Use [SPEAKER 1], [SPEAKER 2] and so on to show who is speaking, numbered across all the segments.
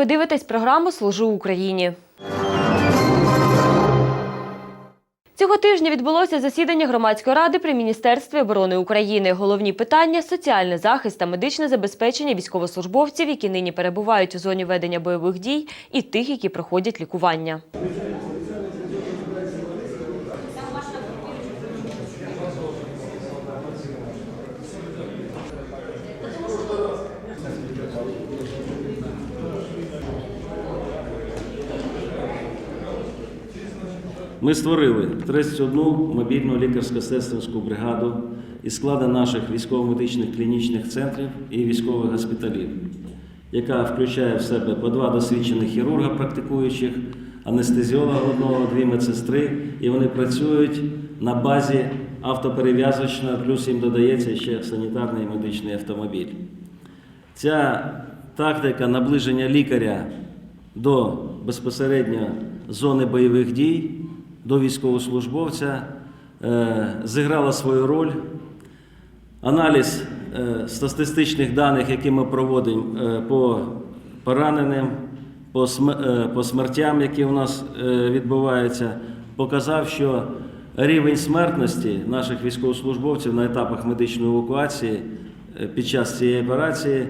[SPEAKER 1] Ви дивитесь програму Служу Україні. Цього тижня відбулося засідання громадської ради при Міністерстві оборони України. Головні питання соціальний захист та медичне забезпечення військовослужбовців, які нині перебувають у зоні ведення бойових дій, і тих, які проходять лікування.
[SPEAKER 2] Ми створили 31 мобільну лікарсько-сестринську бригаду із складу наших військово-медичних клінічних центрів і військових госпіталів, яка включає в себе по два досвідчених хірурга практикуючих, анестезіолога одного, дві медсестри, і вони працюють на базі автоперев'язочної, плюс їм додається ще санітарний і медичний автомобіль. Ця тактика наближення лікаря до безпосередньо зони бойових дій, до військовослужбовця е, зіграла свою роль. Аналіз е, статистичних даних, які ми проводимо е, по пораненим, по, см- по смертям, які у нас відбуваються, показав, що рівень смертності наших військовослужбовців на етапах медичної евакуації під час цієї операції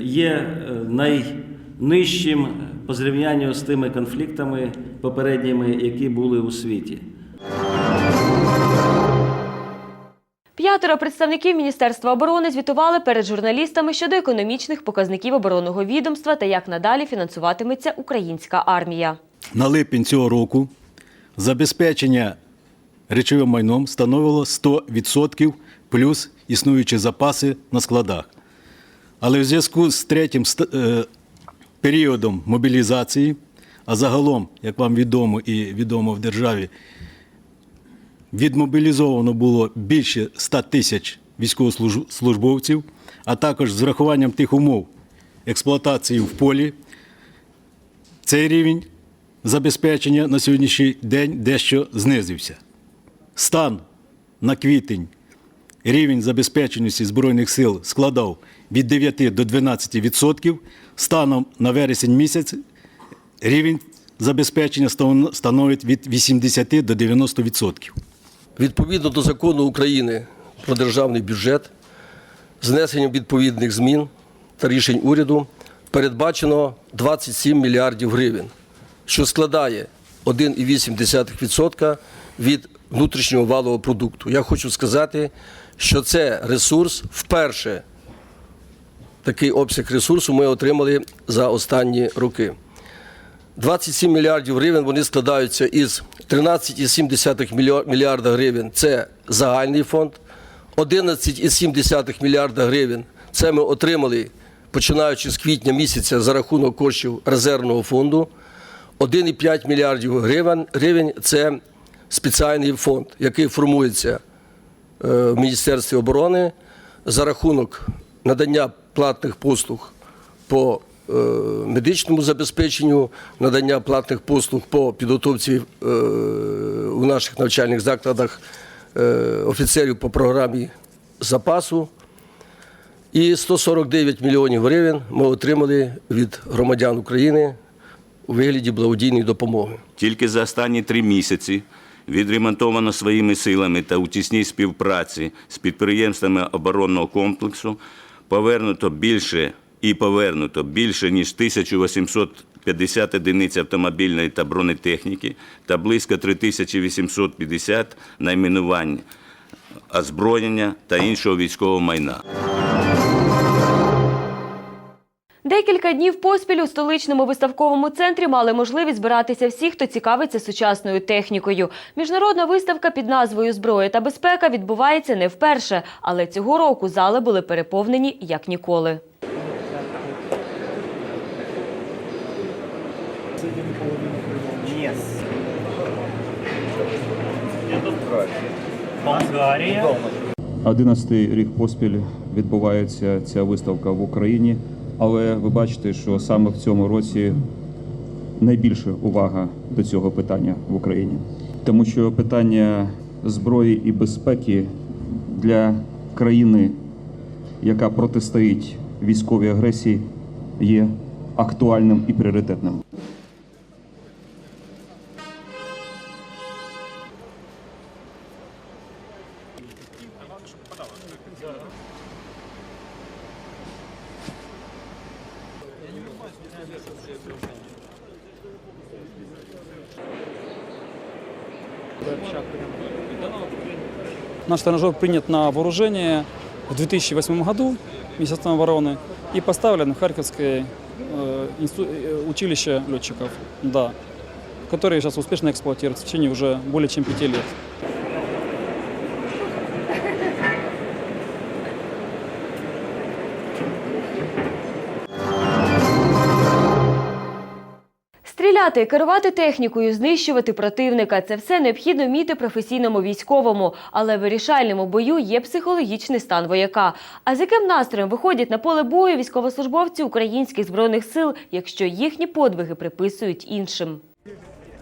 [SPEAKER 2] є найнижчим по зрівнянню з тими конфліктами попередніми, які були у світі.
[SPEAKER 1] П'ятеро представників Міністерства оборони звітували перед журналістами щодо економічних показників оборонного відомства та як надалі фінансуватиметься українська армія.
[SPEAKER 3] на липень цього року забезпечення речовим майном становило 100% плюс існуючі запаси на складах. Але в зв'язку з третім е, періодом мобілізації, а загалом, як вам відомо і відомо в державі, відмобілізовано було більше 100 тисяч військовослужбовців, а також з врахуванням тих умов експлуатації в полі, цей рівень забезпечення на сьогоднішній день дещо знизився. Стан на квітень рівень забезпеченості Збройних сил складав від 9 до 12 відсотків. Станом на вересень місяць рівень забезпечення становить від 80 до 90 відсотків.
[SPEAKER 4] Відповідно до закону України про державний бюджет, з внесенням відповідних змін та рішень уряду передбачено 27 мільярдів гривень, що складає 1,8% від внутрішнього валового продукту. Я хочу сказати, що це ресурс вперше. Такий обсяг ресурсу ми отримали за останні роки. 27 мільярдів гривень вони складаються із 13,7 мільйо- мільярда гривень це загальний фонд, 11,7 мільярда гривень це ми отримали починаючи з квітня місяця за рахунок коштів резервного фонду. 1,5 мільярдів гривень, це спеціальний фонд, який формується в Міністерстві оборони за рахунок надання платних послуг по е, медичному забезпеченню, надання платних послуг по підготовці е, у наших навчальних закладах е, офіцерів по програмі запасу. І 149 мільйонів гривень ми отримали від громадян України у вигляді благодійної допомоги.
[SPEAKER 5] Тільки за останні три місяці відремонтовано своїми силами та у тісній співпраці з підприємствами оборонного комплексу повернуто більше і повернуто більше ніж 1850 одиниць автомобільної та бронетехніки та близько 3850 найменувань озброєння та іншого військового майна.
[SPEAKER 1] Декілька днів поспіль у столичному виставковому центрі мали можливість збиратися всі, хто цікавиться сучасною технікою. Міжнародна виставка під назвою Зброя та безпека відбувається не вперше, але цього року зали були переповнені як ніколи.
[SPEAKER 6] Болгарія.
[SPEAKER 7] 11 рік поспіль відбувається ця виставка в Україні, але ви бачите, що саме в цьому році найбільша увага до цього питання в Україні, тому що питання зброї і безпеки для країни, яка протистоїть військовій агресії, є актуальним і пріоритетним.
[SPEAKER 6] Наш тренажер принят на вооружение в 2008 году Министерством обороны и поставлен в Харьковское э, инсту- э, училище летчиков, да, которые сейчас успешно эксплуатируются в течение уже более чем пяти лет.
[SPEAKER 1] Стріляти, керувати технікою, знищувати противника це все необхідно вміти професійному військовому, але вирішальному бою є психологічний стан вояка. А з яким настроєм виходять на поле бою військовослужбовці українських збройних сил, якщо їхні подвиги приписують іншим?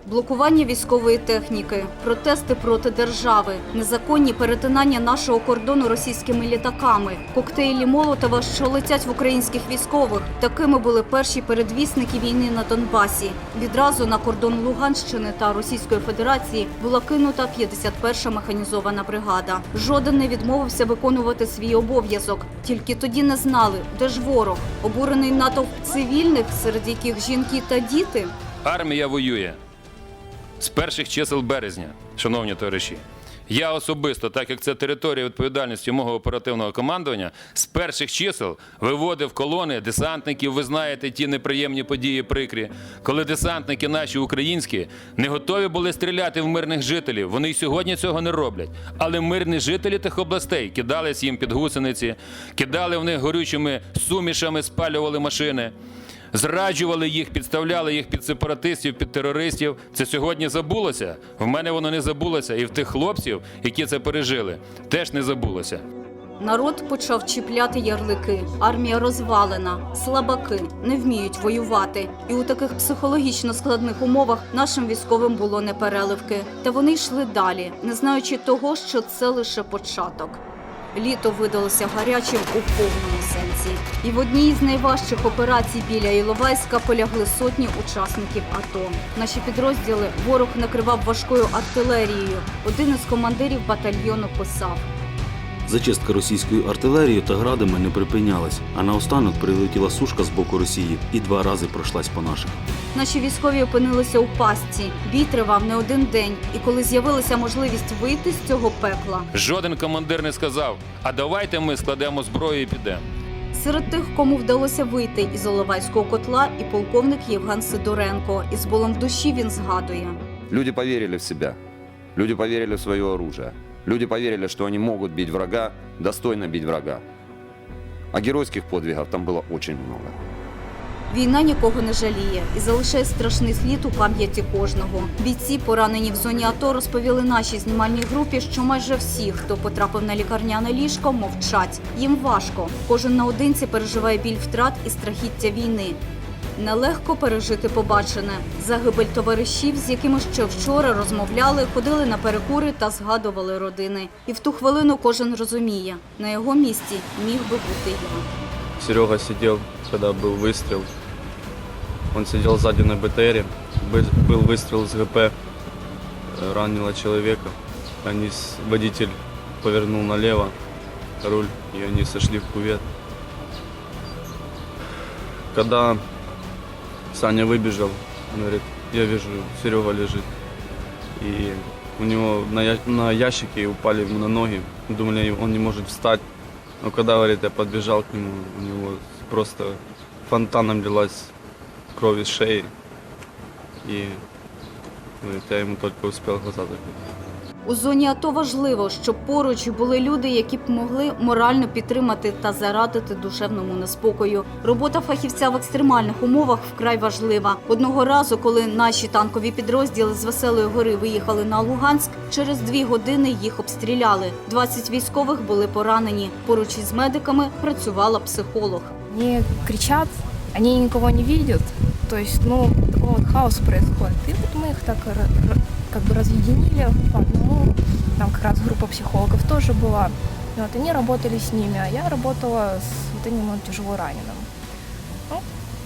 [SPEAKER 8] Блокування військової техніки, протести проти держави, незаконні перетинання нашого кордону російськими літаками, коктейлі Молотова, що летять в українських військових. Такими були перші передвісники війни на Донбасі. Відразу на кордон Луганщини та Російської Федерації була кинута 51-ша механізована бригада. Жоден не відмовився виконувати свій обов'язок. Тільки тоді не знали, де ж ворог, обурений натовп цивільних, серед яких жінки та діти.
[SPEAKER 9] Армія воює з перших чисел березня, шановні товариші. Я особисто, так як це територія відповідальності мого оперативного командування, з перших чисел виводив колони десантників. Ви знаєте ті неприємні події прикрі, коли десантники наші українські не готові були стріляти в мирних жителів. Вони й сьогодні цього не роблять. Але мирні жителі тих областей кидались їм під гусениці, кидали в них горючими сумішами, спалювали машини зраджували їх, підставляли їх під сепаратистів, під терористів. Це сьогодні забулося. В мене воно не забулося, і в тих хлопців, які це пережили, теж не забулося.
[SPEAKER 8] Народ почав чіпляти ярлики. Армія розвалена, слабаки не вміють воювати. І у таких психологічно складних умовах нашим військовим було не переливки. Та вони йшли далі, не знаючи того, що це лише початок. Літо видалося гарячим у повному. І в одній із найважчих операцій біля Іловайська полягли сотні учасників АТО. Наші підрозділи ворог накривав важкою артилерією. Один із командирів батальйону писав.
[SPEAKER 10] Зачистка російською артилерією та градами не припинялась, а наостанок прилетіла сушка з боку Росії і два рази пройшлась по наших.
[SPEAKER 8] Наші військові опинилися у пастці. Бій тривав не один день, і коли з'явилася можливість вийти з цього пекла,
[SPEAKER 9] Жоден командир не сказав: а давайте ми складемо зброю і підемо.
[SPEAKER 8] Серед тих, кому вдалося вийти із Оловайського котла, і полковник Євген Сидоренко. І з болем душі він згадує.
[SPEAKER 11] Люди повірили в себя. Люди повірили в своє оружие. Люди повірили, що вони можуть бити врага, достойно бити врага. А геройських подвигів там було дуже много.
[SPEAKER 8] Війна нікого не жаліє і залишає страшний слід у пам'яті кожного. Бійці, поранені в зоні АТО, розповіли нашій знімальній групі, що майже всі, хто потрапив на лікарняне ліжко, мовчать. Їм важко. Кожен наодинці переживає біль втрат і страхіття війни. Нелегко пережити побачене. Загибель товаришів, з якими ще вчора розмовляли, ходили на перекури та згадували родини. І в ту хвилину кожен розуміє, на його місці міг би бути я.
[SPEAKER 12] Серега сидел, когда был выстрел. Он сидел сзади на БТРе. Бы- Был выстрел с ГП, э, ранило человека. Они водитель повернул налево руль, и они сошли в кувет. Когда Саня выбежал, он говорит, я вижу, Серега лежит. И у него на, я- на ящике упали ему на ноги. Думали, он не может встать. Но когда, говорит, я подбежал к нему, у него просто фонтаном лилась кровь из шеи. И говорит, я ему только успел глаза закрыть.
[SPEAKER 8] У зоні АТО важливо, щоб поруч були люди, які б могли морально підтримати та зарадити душевному неспокою. Робота фахівця в екстремальних умовах вкрай важлива. Одного разу, коли наші танкові підрозділи з Веселої гори виїхали на Луганськ, через дві години їх обстріляли. 20 військових були поранені. Поруч із медиками працювала психолог.
[SPEAKER 13] Они кричат, они никого не видят. То есть, ну, такой вот хаос происходит. И вот мы их так как бы разъединили по одному. Там как раз группа психологов тоже была. И вот они работали с ними, а я работала с вот этим вот тяжело раненым. Ну,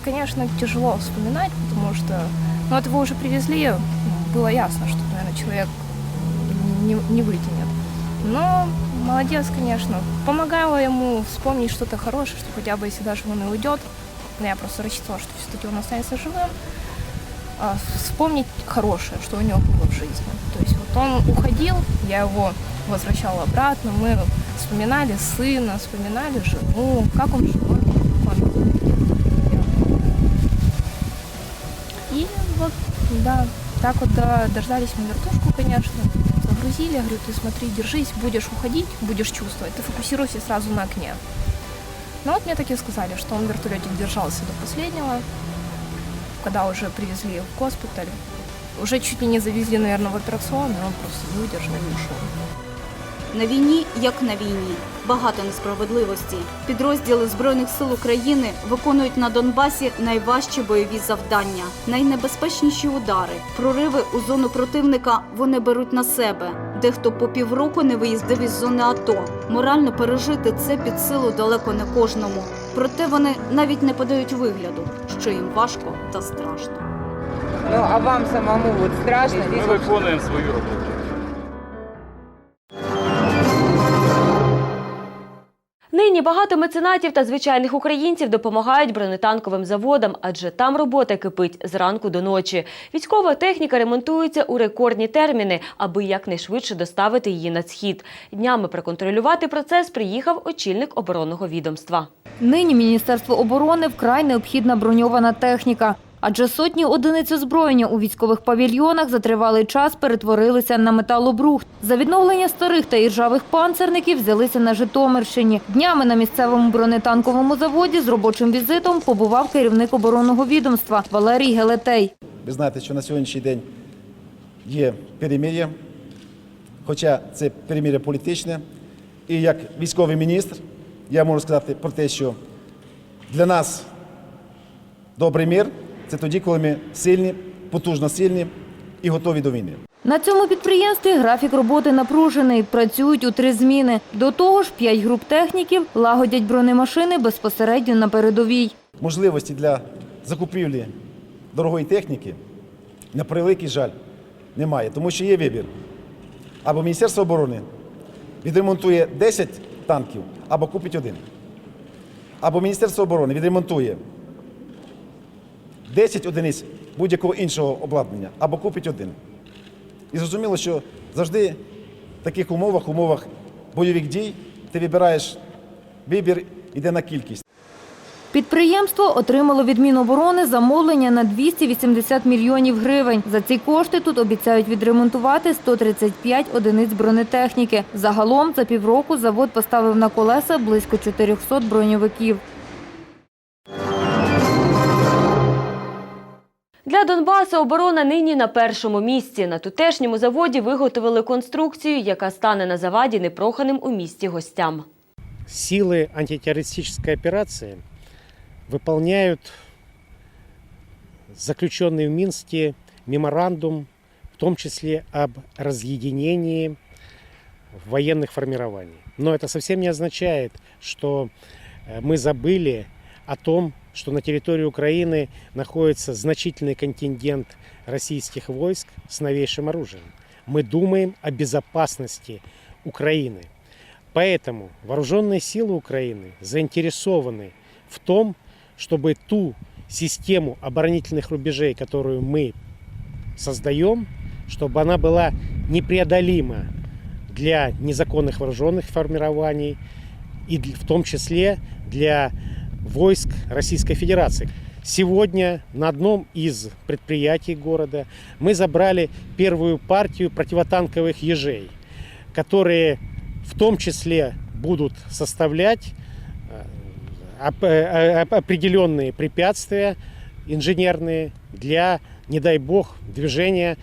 [SPEAKER 13] конечно, тяжело вспоминать, потому что, ну, вот его уже привезли, было ясно, что, наверное, человек не, не вытянет. Но молодец, конечно. Помогала ему вспомнить что-то хорошее, что хотя бы, если даже он и уйдет, но я просто рассчитывала, что все-таки он останется живым, а, вспомнить хорошее, что у него было в жизни. То есть вот он уходил, я его возвращала обратно, мы вспоминали сына, вспоминали жену, как он жил. И вот, да, так вот до- дождались мы вертушку, конечно, загрузили, я говорю, ты смотри, держись, будешь уходить, будешь чувствовать, ты фокусируйся сразу на окне. Ну вот мне так и сказали, что он в вертолете держался до последнего, когда уже привезли в госпиталь. Уже чуть ли не завезли, наверное, в операционную, он просто не выдержал и ушел.
[SPEAKER 8] На війні, як на війні, багато несправедливості. Підрозділи Збройних сил України виконують на Донбасі найважчі бойові завдання, найнебезпечніші удари, прориви у зону противника вони беруть на себе. Дехто по півроку не виїздив із зони АТО. Морально пережити це під силу далеко не кожному. Проте вони навіть не подають вигляду, що їм важко та страшно.
[SPEAKER 14] Ну, а вам самому страшно?
[SPEAKER 6] Ми виконуємо свою роботу.
[SPEAKER 1] Нині багато меценатів та звичайних українців допомагають бронетанковим заводам, адже там робота кипить зранку до ночі. Військова техніка ремонтується у рекордні терміни, аби якнайшвидше доставити її на схід. Днями проконтролювати процес приїхав очільник оборонного відомства.
[SPEAKER 15] Нині Міністерству оборони вкрай необхідна броньована техніка. Адже сотні одиниць озброєння у військових павільйонах за тривалий час перетворилися на металобрухт. За відновлення старих та іржавих панцерників взялися на Житомирщині. Днями на місцевому бронетанковому заводі з робочим візитом побував керівник оборонного відомства Валерій Гелетей.
[SPEAKER 16] Ви знаєте, що на сьогоднішній день є перемир'я, хоча це перемир'я політичне. І як військовий міністр я можу сказати про те, що для нас добрий мир це тоді, коли ми сильні, потужно сильні і готові до війни.
[SPEAKER 15] На цьому підприємстві графік роботи напружений. Працюють у три зміни. До того ж, п'ять груп техніків лагодять бронемашини безпосередньо на передовій.
[SPEAKER 16] Можливості для закупівлі дорогої техніки, на превеликий жаль, немає, тому що є вибір. Або Міністерство оборони відремонтує 10 танків, або купить один. Або Міністерство оборони відремонтує 10 одиниць будь-якого іншого обладнання, або купить один. І зрозуміло, що завжди в таких умовах, умовах бойових дій, ти вибираєш вибір, іде на кількість.
[SPEAKER 15] Підприємство отримало від Міноборони замовлення на 280 мільйонів гривень. За ці кошти тут обіцяють відремонтувати 135 одиниць бронетехніки. Загалом за півроку завод поставив на колеса близько 400 броньовиків.
[SPEAKER 1] Для Донбасу оборона нині на першому місці. На тутешньому заводі виготовили конструкцію, яка стане на заваді непроханим у місті гостям.
[SPEAKER 17] Силы антитеррористической операции выполняют заключенный в Минске меморандум, в том числе об разъединении военных формирований. Но это совсем не означает, что э, мы забыли о том, что на территории Украины находится значительный контингент российских войск с новейшим оружием. Мы думаем о безопасности Украины. Поэтому вооруженные силы Украины заинтересованы в том, чтобы ту систему оборонительных рубежей, которую мы создаем, чтобы она была непреодолима для незаконных вооруженных формирований и в том числе для войск Российской Федерации. Сегодня на одном из предприятий города мы забрали первую партию противотанковых ежей, которые в том числе будут составлять определенные препятствия инженерные для, не дай бог, движения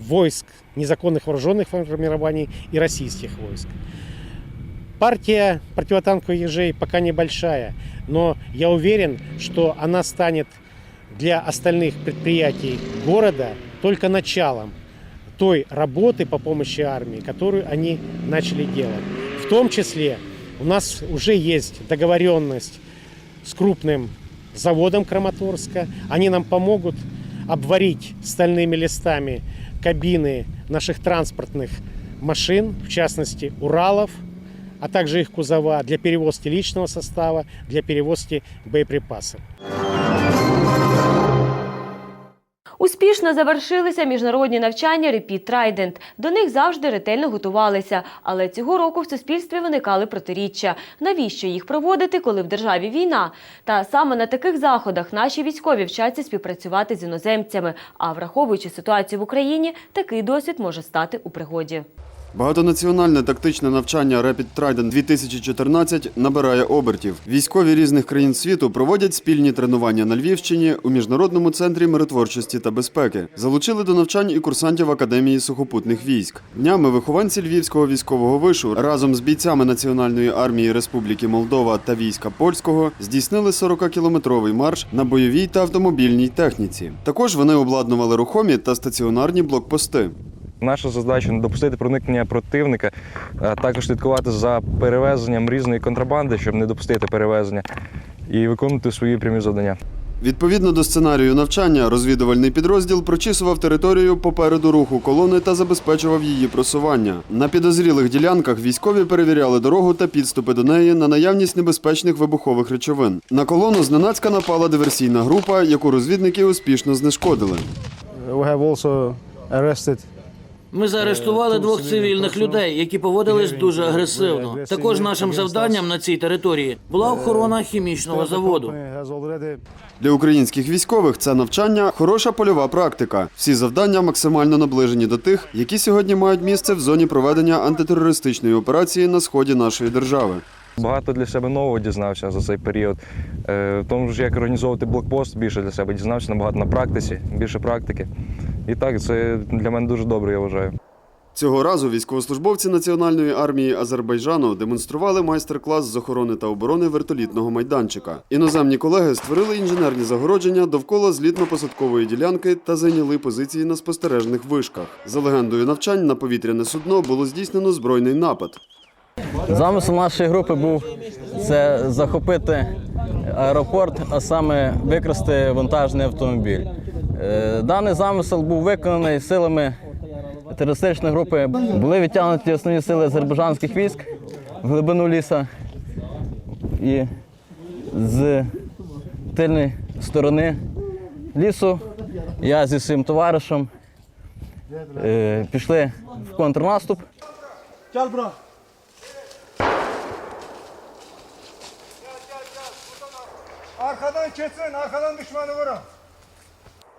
[SPEAKER 17] войск незаконных вооруженных формирований и российских войск. Партия противотанковых ежей пока небольшая, но я уверен, что она станет для остальных предприятий города только началом той работы по помощи армии, которую они начали делать. В том числе у нас уже есть договоренность с крупным заводом Краматорска. Они нам помогут обварить стальными листами кабины наших транспортных машин, в частности Уралов, а также их кузова для перевозки личного состава, для перевозки боеприпасов.
[SPEAKER 1] Успішно завершилися міжнародні навчання Repeat Trident. До них завжди ретельно готувалися. Але цього року в суспільстві виникали протиріччя. Навіщо їх проводити, коли в державі війна? Та саме на таких заходах наші військові вчаться співпрацювати з іноземцями. А враховуючи ситуацію в Україні, такий досвід може стати у пригоді.
[SPEAKER 18] Багатонаціональне тактичне навчання Rapid Trident 2014 набирає обертів. Військові різних країн світу проводять спільні тренування на Львівщині у міжнародному центрі миротворчості та безпеки. Залучили до навчань і курсантів Академії сухопутних військ. Днями вихованці Львівського військового вишу разом з бійцями Національної армії Республіки Молдова та війська польського здійснили 40-кілометровий марш на бойовій та автомобільній техніці. Також вони обладнували рухомі та стаціонарні блокпости.
[SPEAKER 19] Наша задача не допустити проникнення противника, а також слідкувати за перевезенням різної контрабанди, щоб не допустити перевезення, і виконувати свої прямі завдання.
[SPEAKER 18] Відповідно до сценарію навчання, розвідувальний підрозділ прочісував територію попереду руху колони та забезпечував її просування. На підозрілих ділянках військові перевіряли дорогу та підступи до неї на наявність небезпечних вибухових речовин. На колону зненацька напала диверсійна група, яку розвідники успішно знешкодили.
[SPEAKER 20] We have also arrested
[SPEAKER 21] Ми заарештували двох цивільних людей, які поводились дуже агресивно. Також нашим завданням на цій території була охорона хімічного заводу.
[SPEAKER 18] Для українських військових це навчання хороша польова практика. Всі завдання максимально наближені до тих, які сьогодні мають місце в зоні проведення антитерористичної операції на сході нашої держави.
[SPEAKER 19] Багато для себе нового дізнався за цей період. Е, В тому ж, як організовувати блокпост, більше для себе дізнався набагато на практиці, більше практики. І так, це для мене дуже добре, я вважаю.
[SPEAKER 18] Цього разу військовослужбовці Національної армії Азербайджану демонстрували майстер-клас з охорони та оборони вертолітного майданчика. Іноземні колеги створили інженерні загородження довкола злітно-посадкової ділянки та зайняли позиції на спостережних вишках. За легендою навчань на повітряне судно було здійснено збройний напад.
[SPEAKER 22] Замисел нашої групи був це захопити аеропорт, а саме викрасти вантажний автомобіль. Е, Даний замисел був виконаний силами терористичної групи. Були відтягнуті основні сили азербайджанських військ в глибину ліса і з тильної сторони лісу я зі своїм товаришем е, пішли в контрнаступ.
[SPEAKER 20] Arkadan kesin, arkadan düşmanı vurun.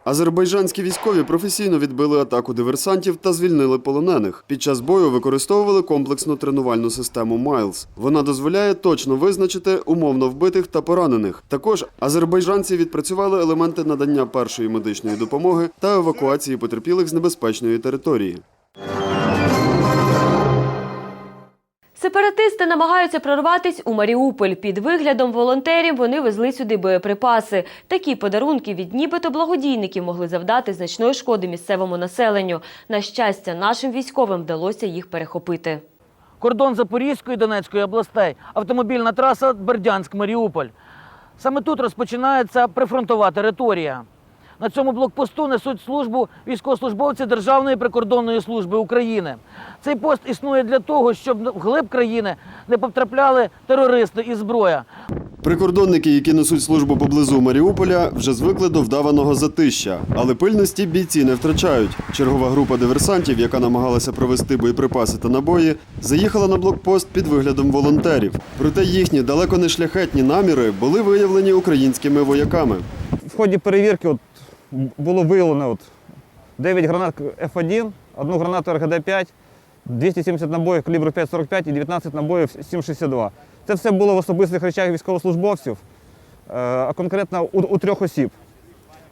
[SPEAKER 18] Азербайджанські військові професійно відбили атаку диверсантів та звільнили полонених. Під час бою використовували комплексну тренувальну систему Майлз. Вона дозволяє точно визначити умовно вбитих та поранених. Також азербайджанці відпрацювали елементи надання першої медичної допомоги та евакуації потерпілих з небезпечної території.
[SPEAKER 1] Сепаратисти намагаються прорватися у Маріуполь. Під виглядом волонтерів вони везли сюди боєприпаси. Такі подарунки від нібито благодійників могли завдати значної шкоди місцевому населенню. На щастя, нашим військовим вдалося їх перехопити.
[SPEAKER 21] Кордон Запорізької Донецької областей, автомобільна траса Бердянськ-Маріуполь. Саме тут розпочинається прифронтова територія. На цьому блокпосту несуть службу військовослужбовці Державної прикордонної служби України. Цей пост існує для того, щоб в глиб країни не потрапляли терористи і зброя.
[SPEAKER 18] Прикордонники, які несуть службу поблизу Маріуполя, вже звикли до вдаваного затища, але пильності бійці не втрачають. Чергова група диверсантів, яка намагалася провести боєприпаси та набої, заїхала на блокпост під виглядом волонтерів. Проте їхні далеко не шляхетні наміри були виявлені українськими вояками.
[SPEAKER 23] В ході перевірки от, було виявлено от, 9 гранат F1, одну гранату РГД-5, 270 набоїв калібру 5,45 і 19 набоїв 7,62. Це все було в особистих речах військовослужбовців, е, а конкретно у, у трьох осіб.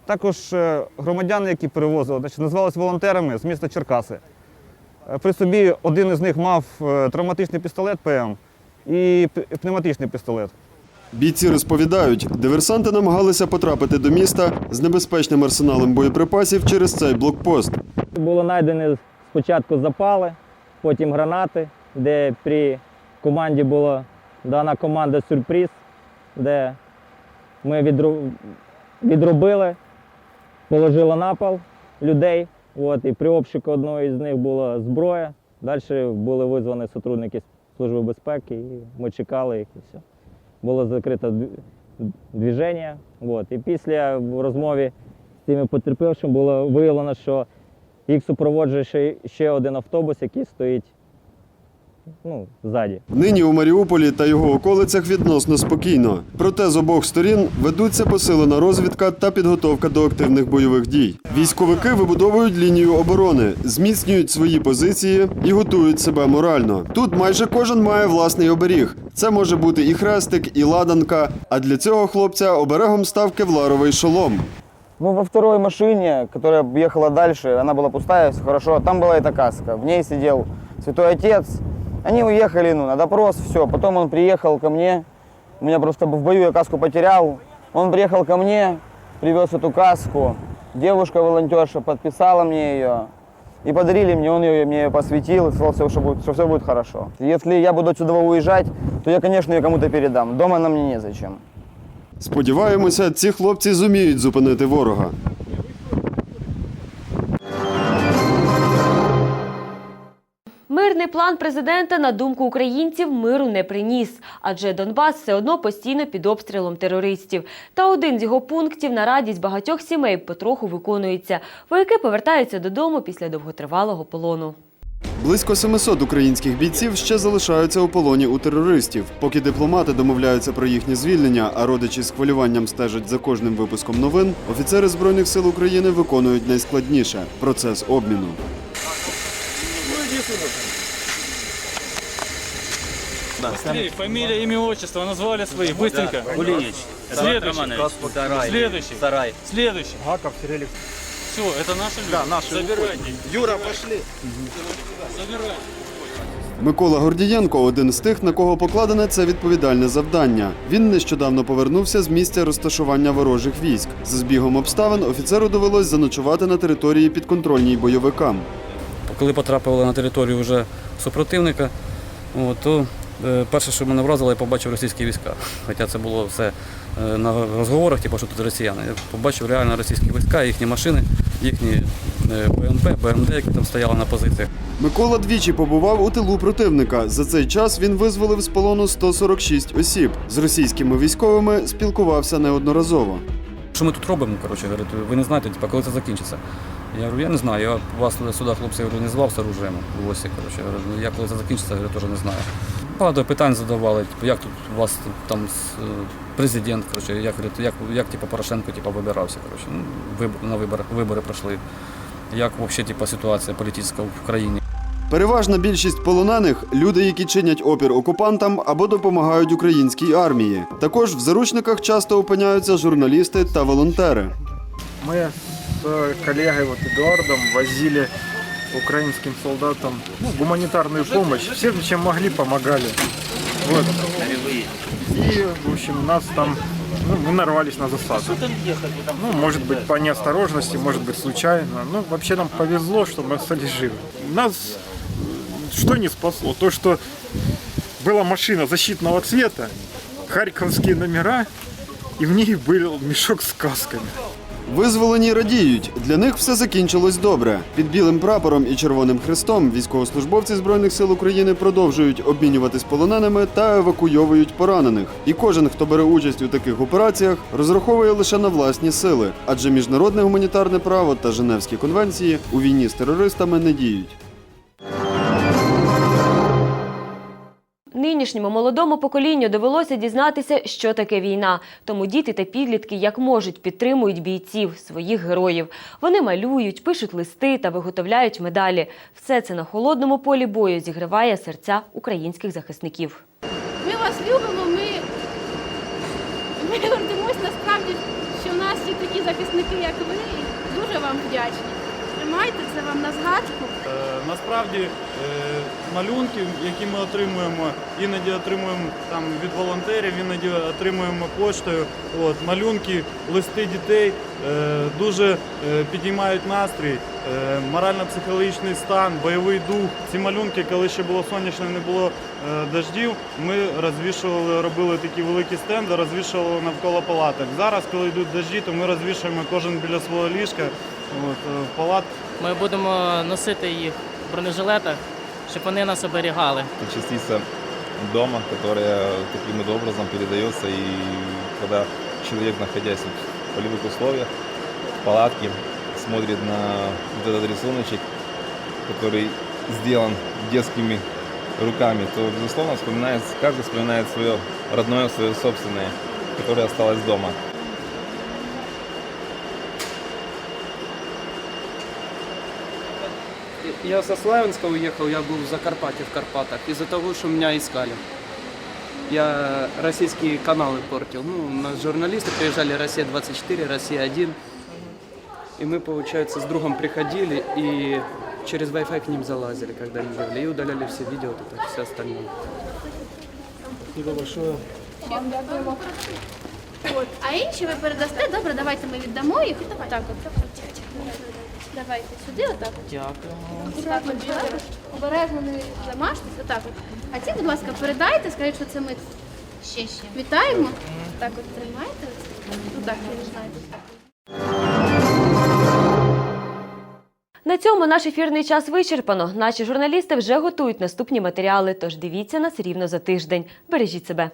[SPEAKER 23] Також е, громадяни, які перевозили, значить, називалися волонтерами з міста Черкаси. Е, При собі один із них мав травматичний пістолет ПМ і пневматичний пістолет.
[SPEAKER 18] Бійці розповідають, диверсанти намагалися потрапити до міста з небезпечним арсеналом боєприпасів через цей блокпост.
[SPEAKER 24] Було знайдені спочатку запали, потім гранати, де при команді була дана команда сюрприз, де ми відробили, положили на пол людей. От, і при обшуку одної з них була зброя. Далі були визвані сотрудники Служби безпеки, і ми чекали їх і все. Було закрите движення. От. І після в розмові з цими потерпівшими було виявлено, що їх супроводжує ще один автобус, який стоїть ну, ззаді.
[SPEAKER 18] Нині у Маріуполі та його околицях відносно спокійно. Проте з обох сторін ведуться посилена розвідка та підготовка до активних бойових дій. Військовики вибудовують лінію оборони, зміцнюють свої позиції і готують себе морально. Тут майже кожен має власний оберіг. Це може бути і хрестик, і ладанка. А для цього хлопця оберегом став кевларовий шолом.
[SPEAKER 24] Ну, во второй машине, которая ехала дальше, она была пустая, все хорошо. Там была эта каска. В ней сидел святой отец. Они уехали ну, на допрос, все. Потом он приехал ко мне. У меня просто в бою я каску потерял. Он приехал ко мне, привез эту каску. Девушка-волонтерша подписала мне ее. И подарили мне, он ее мне посвятил и сказал, что, будет, что все будет хорошо. Если я буду отсюда уезжать, то я, конечно, ее кому-то передам. Дома нам мне незачем.
[SPEAKER 18] Сподіваємося, ці хлопці зуміють зупинити ворога.
[SPEAKER 1] Мирний план президента, на думку українців, миру не приніс, адже Донбас все одно постійно під обстрілом терористів. Та один з його пунктів на радість багатьох сімей потроху виконується. Вояки повертаються додому після довготривалого полону.
[SPEAKER 18] Близько 700 українських бійців ще залишаються у полоні у терористів. Поки дипломати домовляються про їхнє звільнення, а родичі з хвилюванням стежать за кожним випуском новин, офіцери збройних сил України виконують найскладніше процес обміну.
[SPEAKER 6] Фамилия, имя, отчество, назвали свои, быстренько.
[SPEAKER 10] Кулинич.
[SPEAKER 6] Следующий. Следующий.
[SPEAKER 10] Сарай.
[SPEAKER 6] Следующий.
[SPEAKER 20] Гаков Сергей
[SPEAKER 6] Все, это наши люди.
[SPEAKER 20] Да, наши
[SPEAKER 6] Забирайте.
[SPEAKER 20] Юра, пошли.
[SPEAKER 6] Забирайте.
[SPEAKER 18] Микола Гордієнко один з тих, на кого покладене це відповідальне завдання. Він нещодавно повернувся з місця розташування ворожих військ. За збігом обставин офіцеру довелось заночувати на території підконтрольній бойовикам.
[SPEAKER 6] Коли потрапили на територію вже супротивника, то перше, що мене вразило, я побачив російські війська. Хоча це було все е, на розговорах, типу, що тут росіяни. Я побачив реально російські війська, їхні машини, їхні е, БМП, БМД, які там стояли на позиціях.
[SPEAKER 18] Микола двічі побував у тилу противника. За цей час він визволив з полону 146 осіб. З російськими військовими спілкувався неодноразово.
[SPEAKER 6] Що ми тут робимо? Коротше, говорять, ви не знаєте, типу, коли це закінчиться. Я говорю, я не знаю, я вас сюди, хлопці, не звав з оружием. Коротше, Я «Ну, я коли це закінчиться, говорю, теж не знаю Багато питань задавали, типу, як тут у вас там с- е, президент, коротше, як, говорить, як, як типу, Порошенко типу, вибирався, коротше, ну, вибор, на вибори, вибори пройшли. Як взагалі типу, ситуація політична в країні.
[SPEAKER 18] Переважна більшість полонених люди, які чинять опір окупантам або допомагають українській армії. Також в заручниках часто опиняються журналісти та волонтери.
[SPEAKER 20] Мы с э, коллегой вот Эдуардом возили украинским солдатам ну, гуманитарную помощь. Всем, чем могли, помогали. Вот. И, в общем, нас там, ну, мы нарвались на засаду. Ну, может быть, по неосторожности, может быть, случайно. Ну, вообще нам повезло, что мы остались живы. Нас э, что не спасло? То, что была машина защитного цвета, харьковские номера, и в ней был мешок с касками.
[SPEAKER 18] Визволені радіють. Для них все закінчилось добре. Під білим прапором і червоним хрестом військовослужбовці збройних сил України продовжують обмінюватись полоненими та евакуйовують поранених. І кожен, хто бере участь у таких операціях, розраховує лише на власні сили, адже міжнародне гуманітарне право та Женевські конвенції у війні з терористами не діють.
[SPEAKER 1] Нинішньому молодому поколінню довелося дізнатися, що таке війна. Тому діти та підлітки як можуть підтримують бійців, своїх героїв. Вони малюють, пишуть листи та виготовляють медалі. Все це на холодному полі бою зігріває серця українських захисників.
[SPEAKER 25] Ми вас любимо, ми, ми гордимось насправді, що в нас є такі захисники, як ви, і дуже вам вдячні. Тримайте це вам на згадку.
[SPEAKER 6] Насправді
[SPEAKER 26] малюнки, які ми отримуємо, іноді отримуємо там від волонтерів, іноді отримуємо поштою. От, малюнки, листи дітей е, дуже е, підіймають настрій, е, морально-психологічний стан, бойовий дух. Ці малюнки, коли ще було сонячно, не було е, дождів, ми розвішували, робили такі великі стенди, розвішували навколо палаток. Зараз, коли йдуть дожді, то ми розвішуємо кожен біля свого ліжка от, е, палат.
[SPEAKER 27] Ми будемо носити їх бронежилетах, щоб вони нас оберігали.
[SPEAKER 7] Это частица дома, которая таким вот образом передается. И когда человек, находясь вот в полевых условиях, в палатке, смотрит на вот этот рисуночек, который сделан детскими руками, то, безусловно, вспоминает, каждый вспоминает свое родное, свое собственное, которое осталось дома.
[SPEAKER 28] Я со Славянска уехал, я был в Закарпатье, в Карпатах, из-за того, что меня искали. Я российские каналы портил. Ну, у нас журналисты приезжали «Россия-24», «Россия-1». И мы, получается, с другом приходили и через Wi-Fi к ним залазили, когда они делали. И удаляли все видео, вот это, все остальное.
[SPEAKER 26] Спасибо большое.
[SPEAKER 25] Вам дякуємо. От. А інші ви передасте. Добре, давайте ми віддамо їх. Так от. Давайте сюди, отак. от.
[SPEAKER 27] Дякуємо.
[SPEAKER 25] От, обережно. обережно не замажтесь, отак от. А ці, будь ласка, передайте, скажіть, що це ми ще ще. Вітаємо. Так от тримайте. Ну так, я не знаю.
[SPEAKER 1] На цьому наш ефірний час вичерпано. Наші журналісти вже готують наступні матеріали, тож дивіться нас рівно за тиждень. Бережіть себе.